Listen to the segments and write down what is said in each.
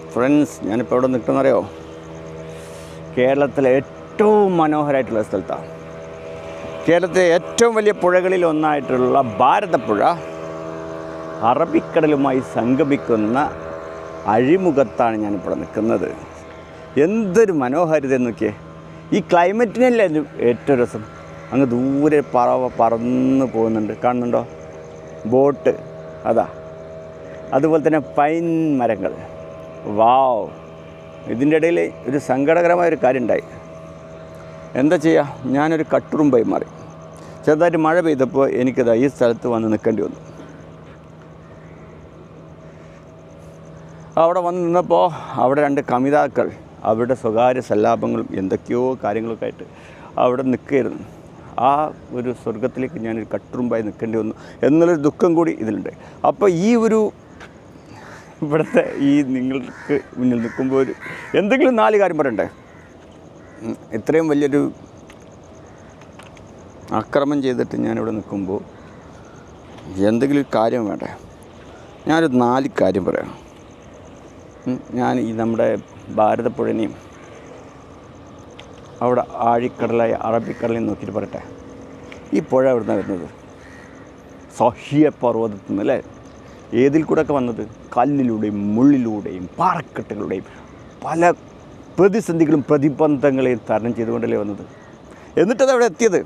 Friends ഞാനിപ്പോൾ നിൽക്കുന്ന അറിയോ കേരളത്തിലെ ഏറ്റവും മനോഹരമായിട്ടുള്ള സ്ഥലത്താണ് കേരളത്തിലെ ഏറ്റവും വലിയ പുഴകളിൽ ഒന്നായിട്ടുള്ള ഭാരതപ്പുഴ അറബിക്കടലുമായി സംഗമിക്കുന്ന അഴിമുഖത്താണ് ഞാനിപ്പോൾ നിൽക്കുന്നത്. എന്തൊരു മനോഹാരിത നോക്കിയേ. ഈ ക്ലൈമറ്റിനല്ലേ ഏറ്റവും രസം? അങ്ങ് ദൂരെ പറവ പറന്ന് പോകുന്നുണ്ട്. കാണുന്നുണ്ടോ? ബോട്ട്. അതാ. അതുപോലെ തന്നെ പൈൻ മരങ്ങൾ. വാവ്. ഇതിന്റെ ഇടയിൽ ഒരു സങ്കടകരമായ ഒരു കാര്യം ഉണ്ടായി. എന്താ ചെയ്യുക ഞാനൊരു കട്ടുറുമ്പായി മാറി. ചെറുതായിട്ട് മഴ പെയ്തപ്പോൾ എനിക്കത് ഈ സ്ഥലത്ത് വന്ന് നിൽക്കേണ്ടി വന്നു. അവിടെ വന്ന് നിന്നപ്പോൾ അവിടെ രണ്ട് കമിതാക്കൾ അവരുടെ സ്വകാര്യ സല്ലാപങ്ങളും എന്തൊക്കെയോ കാര്യങ്ങളൊക്കെ ആയിട്ട് അവിടെ നിൽക്കുകയായിരുന്നു. ആ ഒരു സ്വർഗത്തിലേക്ക് ഞാനൊരു കട്ടുറുമ്പായി നിൽക്കേണ്ടി വന്നു. എന്നുള്ളൊരു ദുഃഖം കൂടി ഇതിലുണ്ട് അപ്പോൾ ഈ ഒരു ഇവിടുത്തെ ഈ നിങ്ങൾക്ക് മുന്നിൽ നിൽക്കുമ്പോൾ ഒരു എന്തെങ്കിലും നാല് കാര്യം പറയണ്ടേ? ഇത്രയും വലിയൊരു ആക്രമം ചെയ്തിട്ട് ഞാനിവിടെ നിൽക്കുമ്പോൾ എന്തെങ്കിലും കാര്യം വേണ്ടേ? ഞാനൊരു നാല് കാര്യം പറയാം. ഞാൻ ഈ നമ്മുടെ ഭാരതപ്പുഴനെയും അവിടെ ആഴിക്കടലായ അറബിക്കടലിൽ നോക്കിയിട്ട് പറയട്ടെ. ഈ പുഴ എവിടെ നിന്നാണ് വരുന്നത്? സഹ്യ പർവതത്തിൽ നിന്ന് അല്ലേ ഏതിൽ കൂടെയൊക്കെ വന്നത്? കല്ലിലൂടെയും മുള്ളിലൂടെയും പാറക്കെട്ടുകളുടെയും പല പ്രതിസന്ധികളും പ്രതിബന്ധങ്ങളെയും തരണം ചെയ്തുകൊണ്ടല്ലേ വന്നത്? എന്നിട്ടത് അവിടെ എത്തിയത്?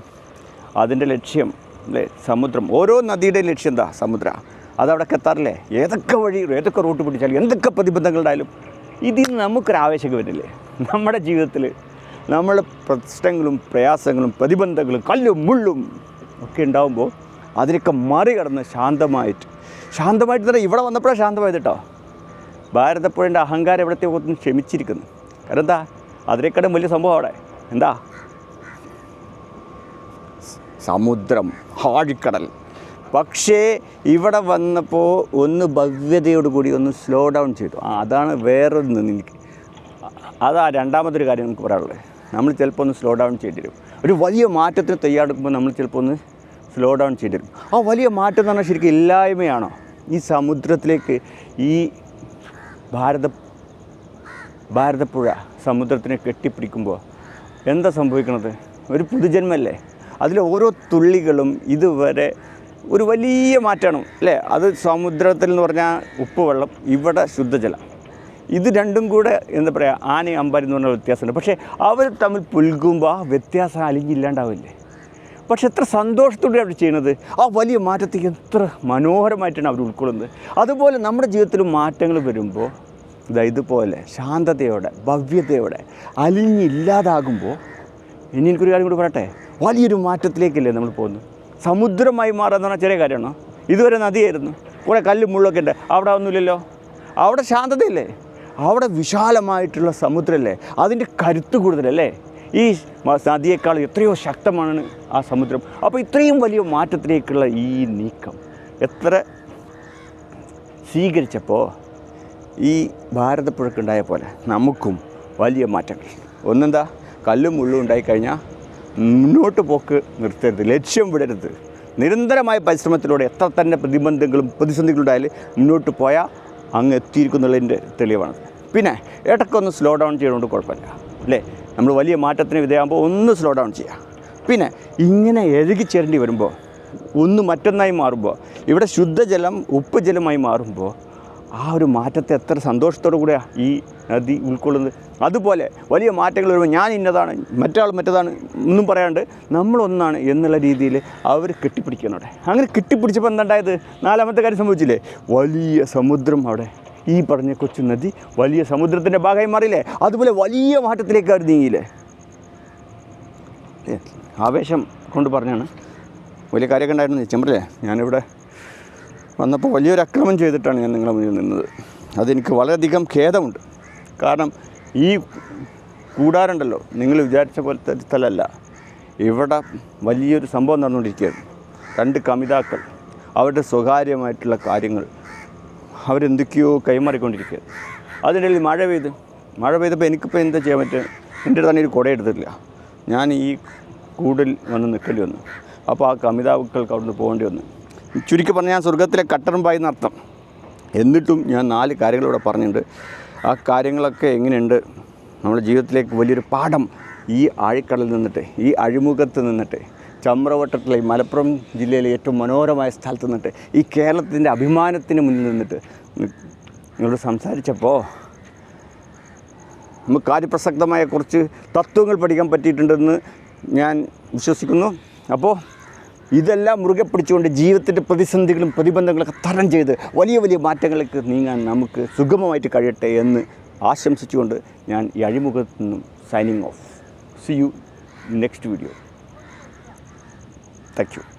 അതിന്റെ ലക്ഷ്യം അല്ലേ? സമുദ്രം. ഓരോ നദിയുടെയും ലക്ഷ്യം എന്താ? സമുദ്ര. അതവിടെ എത്താറില്ലേ? ഏതൊക്കെ വഴി ഏതൊക്കെ റൂട്ട് പിടിച്ചാലും എന്തൊക്കെ പ്രതിബന്ധങ്ങളുണ്ടായാലും ഇതിൽ നമുക്കൊരു ആവേശം വരില്ലേ? നമ്മുടെ ജീവിതത്തിൽ നമ്മൾ പ്രശ്നങ്ങളും പ്രയാസങ്ങളും പ്രതിബന്ധങ്ങളും കല്ലും മുള്ളും ഒക്കെ ഉണ്ടാകുമ്പോൾ അതിനൊക്കെ മറികടന്ന് ശാന്തമായിട്ട് ശാന്തമായിട്ട് തന്നെ ഇവിടെ വന്നപ്പോഴാണ് ശാന്തമായത് കേട്ടോ ഭാരതപ്പുഴന്റെ അഹങ്കാരം ഇവിടത്തെ ഒന്ന് ക്ഷമിച്ചിരിക്കുന്നു. കാരണം എന്താ? അതിനേക്കാളും വലിയ സംഭവം അവിടെ. എന്താ? സമുദ്രം ആഴിക്കടൽ പക്ഷേ ഇവിടെ വന്നപ്പോൾ ഒന്ന് ഭവ്യതയോട് കൂടി ഒന്ന് സ്ലോ ഡൗൺ ചെയ്തു. അതാണ് വേറൊന്ന് എനിക്ക് അതാ രണ്ടാമതൊരു കാര്യം നമുക്ക് പറയാനുള്ളത്. നമ്മൾ ചിലപ്പോൾ ഒന്ന് സ്ലോ ഡൗൺ ചെയ്തിരും ഒരു വലിയ മാറ്റത്തിന് തയ്യാറെടുക്കുമ്പോൾ നമ്മൾ ചിലപ്പോൾ ഒന്ന് സ്ലോ ഡൗൺ ചെയ്തിരുന്നു. ആ വലിയ മാറ്റം എന്ന് പറഞ്ഞാൽ ശരിക്കും ഇല്ലായ്മയാണോ. ഈ സമുദ്രത്തിലേക്ക് ഈ ഭാരത ഭാരതപ്പുഴ സമുദ്രത്തിനെ കെട്ടിപ്പിടിക്കുമ്പോൾ എന്താ സംഭവിക്കുന്നത് ഒരു പുതുജന്മല്ലേ? അതിലെ ഓരോ തുള്ളികളും ഇതുവരെ ഒരു വലിയ മാറ്റമാണ് അല്ലേ? അത് സമുദ്രത്തിൽ എന്ന് പറഞ്ഞാൽ ഉപ്പ് വെള്ളം ഇവിടെ ശുദ്ധജലം. ഇത് രണ്ടും കൂടെ എന്താ പറയുക ആനയും അമ്പാരി എന്ന് പറഞ്ഞ വ്യത്യാസമുണ്ട്. പക്ഷേ അവർ തമ്മിൽ പുൽകുമ്പോൾ ആ വ്യത്യാസം അലിഞ്ഞില്ലാണ്ടാവില്ലേ? പക്ഷെ എത്ര സന്തോഷത്തോടെ അവർ ചെയ്യുന്നത്. ആ വലിയ മാറ്റത്തേക്ക് എത്ര മനോഹരമായിട്ടാണ് അവർ ഉൾക്കൊള്ളുന്നത്. അതുപോലെ നമ്മുടെ ജീവിതത്തിൽ മാറ്റങ്ങൾ വരുമ്പോൾ ഇതാ ഇതുപോലെ ശാന്തതയോടെ ഭവ്യതയോടെ അലിഞ്ഞില്ലാതാകുമ്പോൾ ഇനി എനിക്കൊരു കാര്യം കൂടി പറയട്ടെ? വലിയൊരു മാറ്റത്തിലേക്കല്ലേ നമ്മൾ പോകുന്നത്. സമുദ്രമായി മാറുക എന്ന് പറഞ്ഞാൽ ചെറിയ കാര്യമാണോ? ഇതുവരെ നദിയായിരുന്നു. കുറേ കല്ലും മുള്ളൊക്കെ ഉണ്ട്. അവിടെ ഒന്നുമില്ലല്ലോ അവിടെ ശാന്തതയില്ലേ? അവിടെ വിശാലമായിട്ടുള്ള സമുദ്രമല്ലേ? അതിന്റെ കരുത്ത് കൂടുതലല്ലേ? ഈ നദിയേക്കാൾ എത്രയോ ശക്തമാണ് ആ സമുദ്രം. അപ്പോൾ ഇത്രയും വലിയ മാറ്റത്തിലേക്കുള്ള ഈ നീക്കം എത്ര സ്വീകരിച്ചപ്പോൾ ഈ ഭാരതപ്പുഴക്കുണ്ടായ പോലെ നമുക്കും വലിയ മാറ്റങ്ങൾ. ഒന്നെന്താ? കല്ലും മുള്ളും ഉണ്ടായിക്കഴിഞ്ഞാൽ മുന്നോട്ട് പോക്ക് നിർത്തരുത് ലക്ഷ്യം വിടരുത്. നിരന്തരമായ പരിശ്രമത്തിലൂടെ എത്ര തന്നെ പ്രതിബന്ധങ്ങളും പ്രതിസന്ധികളും ഉണ്ടായാലും മുന്നോട്ട് പോയാൽ അങ്ങ് എത്തിയിരിക്കുന്നുള്ളതിന്റെ തെളിവാണ്. പിന്നെ ഇടയ്ക്കൊന്ന് സ്ലോ ഡൗൺ ചെയ്യണോണ്ട് കുഴപ്പമില്ല അല്ലേ? നമ്മൾ വലിയ മാറ്റത്തിന് വിധേയമാകുമ്പോൾ ഒന്ന് സ്ലോ ഡൗൺ ചെയ്യാം പിന്നെ ഇങ്ങനെ എഴുകിച്ചേരേണ്ടി വരുമ്പോൾ ഒന്ന് മറ്റൊന്നായി മാറുമ്പോൾ ഇവിടെ ശുദ്ധജലം ഉപ്പ് ജലമായി മാറുമ്പോൾ ആ ഒരു മാറ്റത്തെ എത്ര സന്തോഷത്തോടു കൂടിയാണ് ഈ നദി ഉൾക്കൊള്ളുന്നത്. അതുപോലെ വലിയ മാറ്റങ്ങൾ വരുമ്പോൾ ഞാൻ ഇന്നതാണ് മറ്റാൾ മറ്റതാണ് ഒന്നും പറയാണ്ട് നമ്മളൊന്നാണ് എന്നുള്ള രീതിയിൽ അവർ കെട്ടിപ്പിടിക്കണം അങ്ങനെ കെട്ടിപ്പിടിച്ചപ്പോൾ എന്താണ്ടായത് നാലാമത്തെ കാര്യം സംഭവിച്ചില്ലേ? വലിയ സമുദ്രം അവിടെ. ഈ പറഞ്ഞ കൊച്ചു നദി വലിയ സമുദ്രത്തിന്റെ ഭാഗമായി മാറിയില്ലേ? അതുപോലെ വലിയ മാറ്റത്തിലേക്ക് അവർ നീങ്ങിയില്ലേ? ആവേശം കൊണ്ട് പറഞ്ഞാണ്. വലിയ കാര്യമൊക്കെ ഉണ്ടായിരുന്നു ചെമ്പറല്ലേ ഞാനിവിടെ വന്നപ്പോൾ വലിയൊരു അക്രമം ചെയ്തിട്ടാണ് ഞാൻ നിങ്ങളുടെ മുന്നിൽ നിന്നത്. അതെനിക്ക് വളരെയധികം ഖേദമുണ്ട്. കാരണം ഈ കൂടാറുണ്ടല്ലോ നിങ്ങൾ വിചാരിച്ച പോലത്തെ ഒരു സ്ഥലമല്ല. ഇവിടെ വലിയൊരു സംഭവം നടന്നുകൊണ്ടിരിക്കുകയാണ്. രണ്ട് കമിതാക്കൾ അവരുടെ സ്വകാര്യമായിട്ടുള്ള കാര്യങ്ങൾ അവരെന്തൊക്കെയോ കൈമാറിക്കൊണ്ടിരിക്കുകയാണ്. അതിനിടയിൽ മഴ പെയ്ത്. മഴ പെയ്തപ്പോൾ എനിക്കിപ്പോൾ എന്താ ചെയ്യാൻ പറ്റുക? എന്റെ തന്നെ ഒരു കുട എടുത്തിട്ടില്ല. ഞാൻ ഈ കൂടിൽ വന്ന് നിൽക്കേണ്ടി വന്നു. അപ്പോൾ ആ കമിതാക്കൾക്ക് അവിടുന്ന് പോകേണ്ടി വന്നു. ചുരുക്കി പറഞ്ഞാൽ ഞാൻ സ്വർഗത്തിലെ കട്ടറുമ്പായി എന്നർത്ഥം എന്നിട്ടും ഞാൻ നാല് കാര്യങ്ങൾ ഇവിടെ പറഞ്ഞിട്ടുണ്ട്. ആ കാര്യങ്ങളൊക്കെ എങ്ങനെയുണ്ട്? നമ്മുടെ ജീവിതത്തിലേക്ക് വലിയൊരു പാഠം ഈ ആഴിക്കടലിൽ നിന്നിട്ട് ഈ അഴിമുഖത്ത് നിന്നിട്ട് ചമ്രവട്ടത്തിലെ മലപ്പുറം ജില്ലയിലെ ഏറ്റവും മനോഹരമായ സ്ഥലത്ത് നിന്നിട്ട് ഈ കേരളത്തിന്റെ അഭിമാനത്തിന് മുന്നിൽ നിന്നിട്ട് നിങ്ങളോട് സംസാരിച്ചപ്പോൾ നമുക്ക് കാര്യപ്രസക്തമായ കുറച്ച് തത്വങ്ങൾ പഠിക്കാൻ പറ്റിയിട്ടുണ്ടെന്ന് ഞാൻ വിശ്വസിക്കുന്നു. അപ്പോൾ ഇതെല്ലാം മുറുകെ പിടിച്ചുകൊണ്ട് ജീവിതത്തിന്റെ പ്രതിസന്ധികളും പ്രതിബന്ധങ്ങളൊക്കെ തരണം ചെയ്ത് വലിയ വലിയ മാറ്റങ്ങളിലേക്ക് നീങ്ങാൻ നമുക്ക് സുഗമമായിട്ട് കഴിയട്ടെ എന്ന് ആശംസിച്ചുകൊണ്ട് ഞാൻ ഈ അഴിമുഖത്ത് നിന്നും signing off see you next video thank you